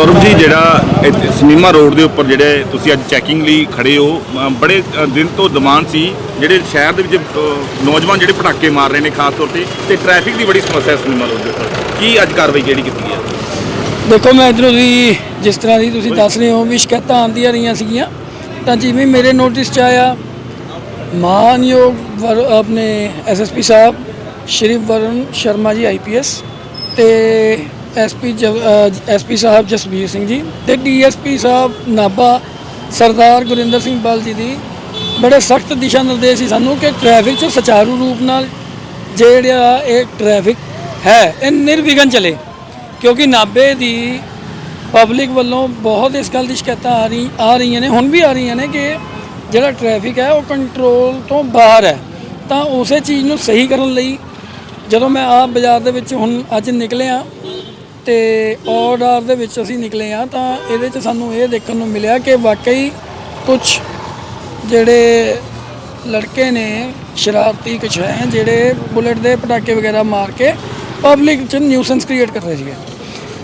ਸੌਰਵ ਜੀ, ਜਿਹੜਾ ਇੱਥੇ ਸਿਨੇਮਾ ਰੋਡ ਦੇ ਉੱਪਰ ਜਿਹੜੇ ਤੁਸੀਂ ਅੱਜ ਚੈਕਿੰਗ ਲਈ ਖੜੇ ਹੋ ਬੜੇ ਦਿਨ ਤੋਂ ਦਮਾਨ ਸੀ, ਜਿਹੜੇ ਸ਼ਹਿਰ ਦੇ ਵਿੱਚ ਨੌਜਵਾਨ ਜਿਹੜੇ ਪਟਾਕੇ ਮਾਰ ਰਹੇ ਨੇ ਖਾਸ ਤੌਰ ਤੇ ਤੇ ਟ੍ਰੈਫਿਕ ਦੀ ਬੜੀ ਸਮੱਸਿਆ ਹੈ ਸਿਨੇਮਾ ਰੋਡ ਦੇ ਉੱਪਰ। ਕੀ ਅੱਜ ਕਾਰਵਾਈ ਜਿਹੜੀ ਕੀਤੀ ਹੈ? ਦੇਖੋ, ਮੈਂ ਇਧਰੋਂ ਦੀ ਜਿਸ ਤਰ੍ਹਾਂ ਦੀ ਤੁਸੀਂ ਦੱਸ ਰਹੇ ਹੋ, ਵੀ ਸ਼ਿਕਾਇਤਾਂ ਆਉਂਦੀਆਂ ਰਹੀਆਂ ਸੀਗੀਆਂ, ਤਾਂ ਜਿਵੇਂ ਮੇਰੇ ਨੋਟਿਸ 'ਚ ਆਇਆ, ਮਾਨਯੋਗ ਵਰ, ਆਪਣੇ ਐਸਐਸਪੀ ਸਾਹਿਬ, ਸ਼੍ਰੀ ਵਰੁਣ ਸ਼ਰਮਾ ਜੀ ਆਈਪੀਐਸ ਤੇ ਐਸਪੀ ਐਸਪੀ ਸਾਹਿਬ ਜਸਬੀਰ ਸਿੰਘ ਜੀ ਤੇ ਡੀਐਸਪੀ ਸਾਹਿਬ ਨਾਭਾ ਸਰਦਾਰ ਗੁਰਿੰਦਰ ਸਿੰਘ ਬਲ ਜੀ ਦੀ ਬੜੇ ਸਖਤ ਦਿਸ਼ਾ ਨਿਰਦੇਸ਼ ਸੀ ਸਾਨੂੰ ਕਿ ਟ੍ਰੈਫਿਕ 'ਚ ਸੁਚਾਰੂ ਰੂਪ ਨਾਲ ਜਿਹੜਾ ਇਹ ਟ੍ਰੈਫਿਕ ਹੈ, ਇਹ ਨਿਰਵਿਘਨ ਚਲੇ। ਕਿਉਂਕਿ ਨਾਭੇ ਦੀ ਪਬਲਿਕ ਵੱਲੋਂ ਬਹੁਤ ਇਸ ਗੱਲ ਦੀ ਸ਼ਿਕਾਇਤਾਂ ਆ ਰਹੀ ਆ ਰਹੀਆਂ ਨੇ, ਹੁਣ ਵੀ ਆ ਰਹੀਆਂ ਨੇ ਕਿ ਜਿਹੜਾ ਟ੍ਰੈਫਿਕ ਹੈ ਉਹ ਕੰਟਰੋਲ ਤੋਂ ਬਾਹਰ ਹੈ। ਤਾਂ ਉਸੇ ਚੀਜ਼ ਨੂੰ ਸਹੀ ਕਰਨ ਲਈ ਜਦੋਂ ਮੈਂ ਆਪ ਬਾਜ਼ਾਰ ਦੇ ਵਿੱਚ ਹੁਣ ਅੱਜ ਨਿਕਲਿਆ ਤੇ ਆਰ ਦੇ ਵਿੱਚ ਅਸੀਂ ਨਿਕਲੇ ਆ ਤਾਂ ਇਹਦੇ 'ਚ ਸਾਨੂੰ ਇਹ ਦੇਖਣ ਨੂੰ ਮਿਲਿਆ ਕਿ ਵਾਕਈ ਕੁਝ ਜਿਹੜੇ ਲੜਕੇ ਨੇ, ਸ਼ਰਾਰਤੀ ਕੁਛ ਹੈ, ਜਿਹੜੇ ਬੁਲਟ ਦੇ ਪਟਾਕੇ ਵਗੈਰਾ ਮਾਰ ਕੇ ਪਬਲਿਕ 'ਚ ਨਿਊਸੈਂਸ ਕ੍ਰੀਏਟ ਕਰ ਰਹੇ ਸੀਗੇ।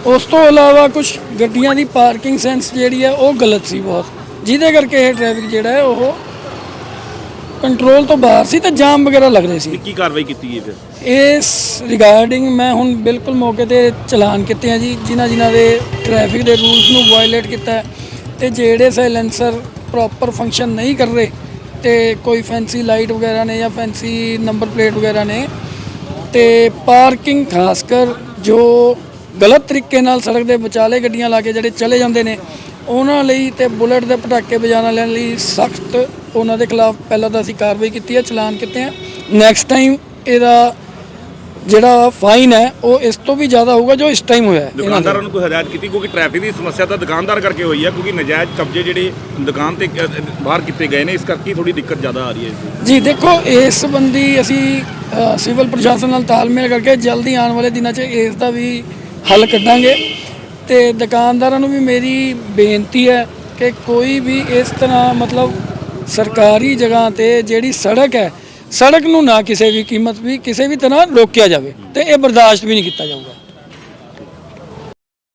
ਉਸ ਤੋਂ ਇਲਾਵਾ ਕੁਝ ਗੱਡੀਆਂ ਦੀ ਪਾਰਕਿੰਗ ਸੈਂਸ ਜਿਹੜੀ ਹੈ, ਉਹ ਗਲਤ ਸੀ ਬਹੁਤ। ਜਿਹਦੇ ਕਰਕੇ ਇਹ ਟ੍ਰੈਫਿਕ ਜਿਹੜਾ ਹੈ, ਉਹ ਕੰਟਰੋਲ ਤੋਂ ਬਾਹਰ ਸੀ ਤੇ ਜਾਮ ਵਗੈਰਾ ਲੱਗ ਰਹੇ ਸੀ। ਕੀ ਕਾਰਵਾਈ ਕੀਤੀ ਹੈ ਫਿਰ? ਇਸ ਰਿਗਾਰਡਿੰਗ ਮੈਂ ਹੁਣ ਬਿਲਕੁਲ ਮੌਕੇ ਤੇ ਚਲਾਨ ਕੀਤੇ ਆ ਜੀ ਜਿਨ੍ਹਾਂ ਜਿਨ੍ਹਾਂ ਦੇ ਟ੍ਰੈਫਿਕ ਦੇ ਰੂਲਸ ਨੂੰ ਵਾਇਲੇਟ ਕੀਤਾ ਹੈ ਤੇ ਜਿਹੜੇ ਸਾਇਲੈਂਸਰ ਪ੍ਰੋਪਰ ਫੰਕਸ਼ਨ ਨਹੀਂ ਕਰ ਰਹੇ ਤੇ ਕੋਈ ਫੈਂਸੀ ਲਾਈਟ ਵਗੈਰਾ ਨੇ ਜਾਂ ਫੈਂਸੀ ਨੰਬਰ ਪਲੇਟ ਵਗੈਰਾ ਨੇ ਤੇ ਪਾਰਕਿੰਗ ਖਾਸ ਕਰ ਜੋ ਗਲਤ ਤਰੀਕੇ ਨਾਲ ਸੜਕ ਦੇ ਵਿਚਾਲੇ ਗੱਡੀਆਂ ਲਾ ਕੇ ਜਿਹੜੇ ਚਲੇ ਜਾਂਦੇ ਨੇ ਉਹਨਾਂ ਲਈ ਤੇ ਬੁਲਟ ਦੇ ਪਟਾਕੇ ਵਜਾਉਣ ਵਾਲਿਆਂ ਲਈ ਸਖਤ ਉਹਨਾਂ ਦੇ ਖਿਲਾਫ ਪਹਿਲਾਂ ਤਾਂ ਅਸੀਂ ਕਾਰਵਾਈ ਕੀਤੀ ਹੈ ਚਲਾਨ ਕੀਤੇ ਆ ਨੈਕਸਟ ਟਾਈਮ ਇਹਦਾ ਜਿਹੜਾ ਫਾਈਨ ਹੈ ਉਹ ਇਸ ਤੋਂ ਵੀ ਜ਼ਿਆਦਾ ਹੋਊਗਾ ਜੋ ਇਸ ਟਾਈਮ ਹੋਇਆ ਹੈ। ਇਹਨਾਂ ਦਾ ਦੁਕਾਨਦਾਰਾਂ ਨੂੰ ਕੋਈ ਹਦਾਇਤ ਕੀਤੀ? ਕਿਉਂਕਿ ਟ੍ਰੈਫਿਕ ਦੀ ਸਮੱਸਿਆ ਤਾਂ ਦੁਕਾਨਦਾਰ ਕਰਕੇ ਹੋਈ ਹੈ ਕਿਉਂਕਿ ਨਜਾਇਜ਼ ਕਬਜ਼ੇ ਜਿਹੜੇ ਦੁਕਾਨ ਤੇ ਬਾਹਰ ਕੀਤੇ ਗਏ ਨੇ ਇਸ ਕਰਕੇ ਥੋੜੀ ਦਿੱਕਤ ਜ਼ਿਆਦਾ ਆ ਰਹੀ ਹੈ ਇਸ ਦੀ। ਜੀ ਦੇਖੋ ਇਸ ਸੰਬੰਧੀ ਅਸੀਂ ਅ, ਸਿਵਲ ਪ੍ਰਸ਼ਾਸਨ ਨਾਲ ਤਾਲਮੇਲ ਕਰਕੇ ਜਲਦੀ ਆਉਣ ਵਾਲੇ ਦਿਨਾਂ 'ਚ ਇਸ ਦਾ ਵੀ ਹੱਲ ਕੱਢਾਂਗੇ। ਤੇ ਦੁਕਾਨਦਾਰਾਂ ਨੂੰ ਵੀ ਮੇਰੀ ਬੇਨਤੀ ਹੈ ਕਿ ਕੋਈ ਵੀ ਇਸ ਤਰ੍ਹਾਂ ਮਤਲਬ ਸਰਕਾਰੀ ਜਗ੍ਹਾ ਤੇ ਜਿਹੜੀ ਸੜਕ ਹੈ, ਸੜਕ ਨੂੰ ਨਾ ਕਿਸੇ ਵੀ ਕੀਮਤ ਵੀ ਕਿਸੇ ਵੀ ਤਰ੍ਹਾਂ ਰੋਕਿਆ ਜਾਵੇ ਤੇ ਇਹ ਬਰਦਾਸ਼ਤ ਵੀ ਨਹੀਂ ਕੀਤਾ ਜਾਊਗਾ।